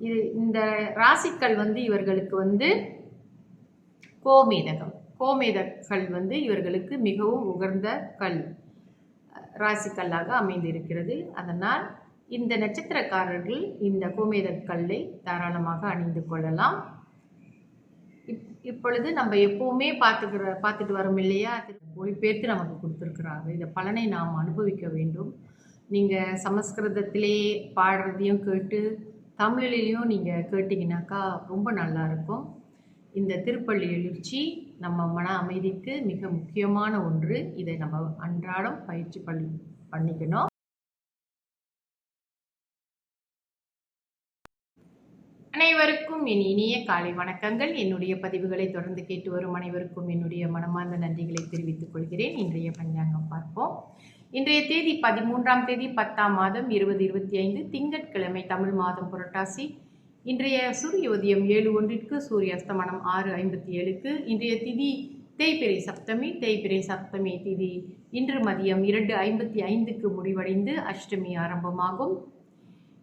இது இந்த ராசிக்கல் வந்து இவர்களுக்கு வந்து கோமேதகம். கோமேதக்கள் வந்து இவர்களுக்கு மிகவும் உகர்ந்த கல் ராசிக்கல்லாக அமைந்திருக்கிறது. அதனால் இந்த நட்சத்திரக்காரர்கள் இந்த கோமேதக் கல்லை தாராளமாக அணிந்து கொள்ளலாம். இப் இப்பொழுது நம்ம எப்பவுமே பார்த்துக்கிற பார்த்துட்டு வரோம் இல்லையா? அது மொழிபெயர்த்து நமக்கு கொடுத்துருக்குறாங்க. இந்த பலனை நாம் அனுபவிக்க வேண்டும். நீங்கள் சமஸ்கிருதத்திலே பாடுறதையும் கேட்டு தமிழிலையும் நீங்கள் கேட்டிங்கனாக்கா ரொம்ப நல்லா இருக்கும் இந்த திருப்பள்ளி எழுச்சி நம்ம மன அமைதிக்கு மிக முக்கியமான ஒன்று. இதை நம்ம அன்றாடம் பயிற்சி பண்ணி பண்ணிக்கணும். அனைவருக்கும் என் இனிய காலை வணக்கங்கள். என்னுடைய பதிவுகளை தொடர்ந்து கேட்டு வரும் அனைவருக்கும் என்னுடைய மனமார்ந்த நன்றிகளை தெரிவித்துக் கொள்கிறேன். இன்றைய பஞ்சாங்கம் பார்ப்போம். இன்றைய தேதி பதிமூன்றாம் தேதி பத்தாம் மாதம் இருபது இருபத்தி ஐந்து திங்கட்கிழமை தமிழ் மாதம் புரட்டாசி. இன்றைய சூரிய உதயம் ஏழு ஒன்றிற்கு சூரிய அஸ்தமனம் ஆறு ஐம்பத்தி ஏழுக்கு. இன்றைய திதி தேய்பிரை சப்தமி தேய்பிரை சப்தமி திதி இன்று மதியம் இரண்டு ஐம்பத்தி ஐந்துக்கு முடிவடைந்து அஷ்டமி ஆரம்பமாகும்.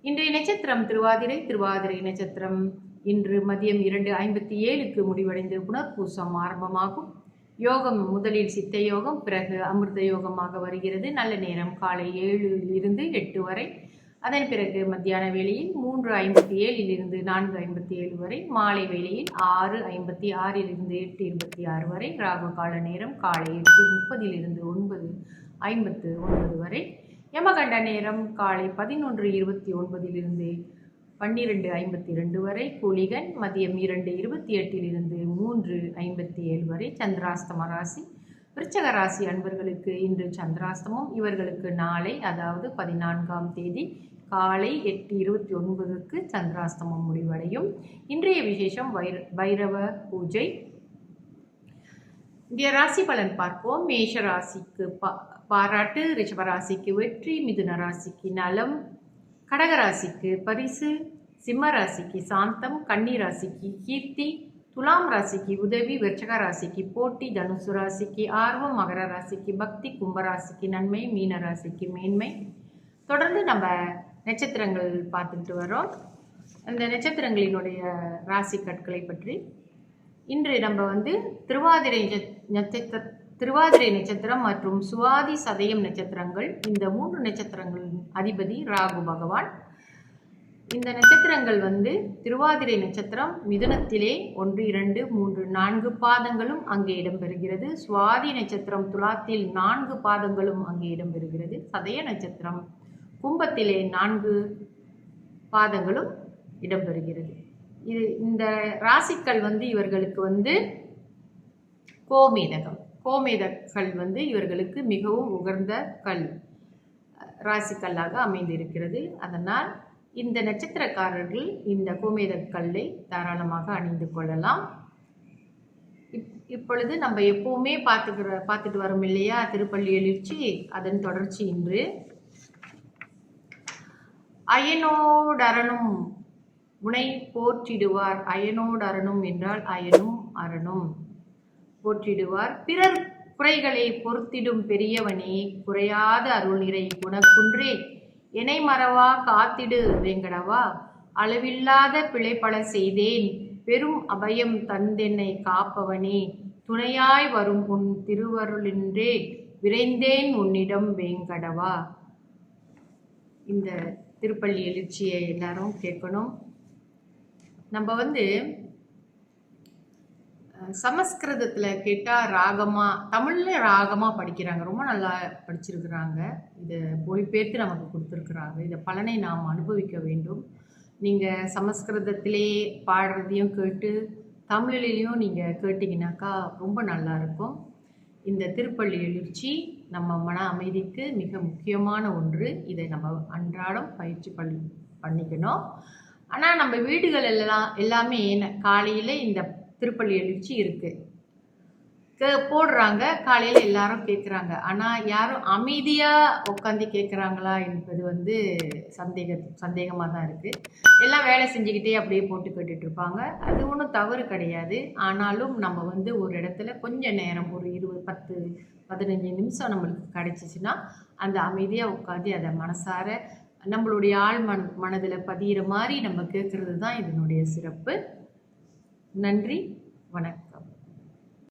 இன்றைய நட்சத்திரம் திருவாதிரை திருவாதிரை நட்சத்திரம் இன்று மதியம் இரண்டு ஐம்பத்தி ஏழுக்கு முடிவடைந்து புனர்பூசம் ஆரம்பமாகும். யோகம் முதலில் சித்த யோகம் பிறகு அமிர்த யோகமாக வருகிறது. நல்ல நேரம் காலை ஏழில் இருந்து எட்டு வரை. அதன் பிறகு மத்தியான வேளையில் மூன்று ஐம்பத்தி ஏழில் இருந்து நான்கு ஐம்பத்தி ஏழு வரை. மாலை வேளையில் ஆறு ஐம்பத்தி ஆறில் இருந்து எட்டு இருபத்தி ஆறு வரை. ராகு கால நேரம் காலை எட்டு முப்பதிலிருந்து ஒன்பது ஐம்பத்து ஒன்பது வரை. யமகண்ட நேரம் காலை பதினொன்று இருபத்தி ஒன்பதிலிருந்து பன்னிரெண்டு ஐம்பத்தி ரெண்டு வரை குளிகன் மதியம் இரண்டு இருபத்தி எட்டிலிருந்து மூன்று ஐம்பத்தி ஏழு வரை சந்திராஸ்தம ராசி. விருச்சக ராசி அன்பர்களுக்கு இன்று சந்திராஸ்தமம் இவர்களுக்கு நாளை அதாவது பதினான்காம் தேதி காலை எட்டு இருபத்தி ஒன்பதுக்கு சந்திராஸ்தமம் முடிவடையும். இன்றைய விசேஷம் வைர பைரவ பூஜை. இந்திய ராசி பலன் பார்ப்போம். மேஷ ராசிக்கு பா பாராட்டு ரிஷபராசிக்கு வெற்றி மிதுன ராசிக்கு நலம். கடக ராசிக்கு பரிசு சிம்ம ராசிக்கு சாந்தம் கன்னி ராசிக்கு கீர்த்தி துலாம் ராசிக்கு உதவி விருச்சக ராசிக்கு போட்டி தனுசு ராசிக்கு ஆர்வம் மகர ராசிக்கு பக்தி கும்பராசிக்கு நன்மை மீன ராசிக்கு மேன்மை. தொடர்ந்து நம்ம நட்சத்திரங்கள் பார்த்துக்கிட்டு வரோம். அந்த நட்சத்திரங்களினுடைய ராசி கற்களை பற்றி இன்று நம்ம வந்து திருவாதிரை நட்சத்திர திருவாதிரை நட்சத்திரம் மற்றும் சுவாதி சதயம் நட்சத்திரங்கள். இந்த மூன்று நட்சத்திரங்களின் அதிபதி ராகு பகவான். இந்த நட்சத்திரங்கள் வந்து திருவாதிரை நட்சத்திரம் மிதுனத்திலே ஒன்று இரண்டு மூன்று நான்கு பாதங்களும் அங்கே இடம்பெறுகிறது. சுவாதி நட்சத்திரம் துலாத்தில் நான்கு பாதங்களும் அங்கே இடம்பெறுகிறது. சதய நட்சத்திரம் கும்பத்திலே நான்கு பாதங்களும் இடம்பெறுகிறது. இது இந்த ராசிக்கள் வந்து இவர்களுக்கு வந்து கோமேதகம். கோமேதக்கல் வந்து இவர்களுக்கு மிகவும் உகர்ந்த கல் ராசிக்கல்லாக அமைந்திருக்கிறது. அதனால் இந்த நட்சத்திரக்காரர்கள் இந்த கோமேத கல்லை தாராளமாக அணிந்து கொள்ளலாம். இப் இப்பொழுது நம்ம எப்பவுமே பார்த்துக்கிற பார்த்துட்டு வரோம் இல்லையா? திருப்பள்ளி எழுச்சி அதன் தொடர்ச்சி இன்று. அயனோடரணும் உனை போற்றிடுவார். அயனோடரணும் என்றால் அயனும் அரணும். போற்றிடுவார். பிறர் குறைகளை பொறுத்திடும் பெரியவனே குறையாத அருள் நிறை குணக்குன்றே எனை மறவா காத்திடு வேங்கடவா. அளவில்லாத பிழை செய்தேன் பெரும் அபயம் தந்தென்னை காப்பவனே. துணையாய் வரும் உன் திருவருளின்றே விரைந்தேன் உன்னிடம் வேங்கடவா. இந்த திருப்பள்ளி எழுச்சியை எல்லாரும் கேட்கணும். நம்ம வந்து சமஸ்கிருதத்தில் கேட்டால் ராகமாக தமிழில் ராகமாக படிக்கிறாங்க. ரொம்ப நல்லா படிச்சிருக்கிறாங்க. இதை மொழிபெயர்த்து நமக்கு கொடுத்துருக்குறாங்க. இதை பலனை நாம் அனுபவிக்க வேண்டும். நீங்கள் சமஸ்கிருதத்திலே பாடுறதையும் கேட்டு தமிழிலையும் நீங்கள் கேட்டிங்கனாக்கா ரொம்ப நல்லா இருக்கும். இந்த திருப்பள்ளி எழுச்சி நம்ம மன அமைதிக்கு மிக முக்கியமான ஒன்று. இதை நம்ம அன்றாடம் பயிற்சி பண்ணி பண்ணிக்கணும். ஆனால் நம்ம வீடுகள் எல்லாம் எல்லாமே காலையில் இந்த திருப்பள்ளி எழுச்சி இருக்குது போடுறாங்க. காலையில் எல்லாரும் கேட்குறாங்க ஆனால் யாரும் அமைதியாக உட்காந்து கேட்குறாங்களா என்பது வந்து சந்தேக சந்தேகமாக தான் இருக்குது எல்லாம் வேலை செஞ்சுக்கிட்டே அப்படியே போட்டு கேட்டுட்டு இருப்பாங்க. அது ஒன்றும் தவறு கிடையாது. ஆனாலும் நம்ம வந்து ஒரு இடத்துல கொஞ்சம் நேரம் ஒரு இருபது பத்து பதினஞ்சு நிமிஷம் நம்மளுக்கு கிடச்சிச்சின்னா அந்த அமைதியாக உட்காந்து அதை மனசார நம்மளுடைய ஆள் மன மனதில் பதிகிற மாதிரி நம்ம கேட்குறது தான் இதனுடைய சிறப்பு. நன்றி வணக்கம்.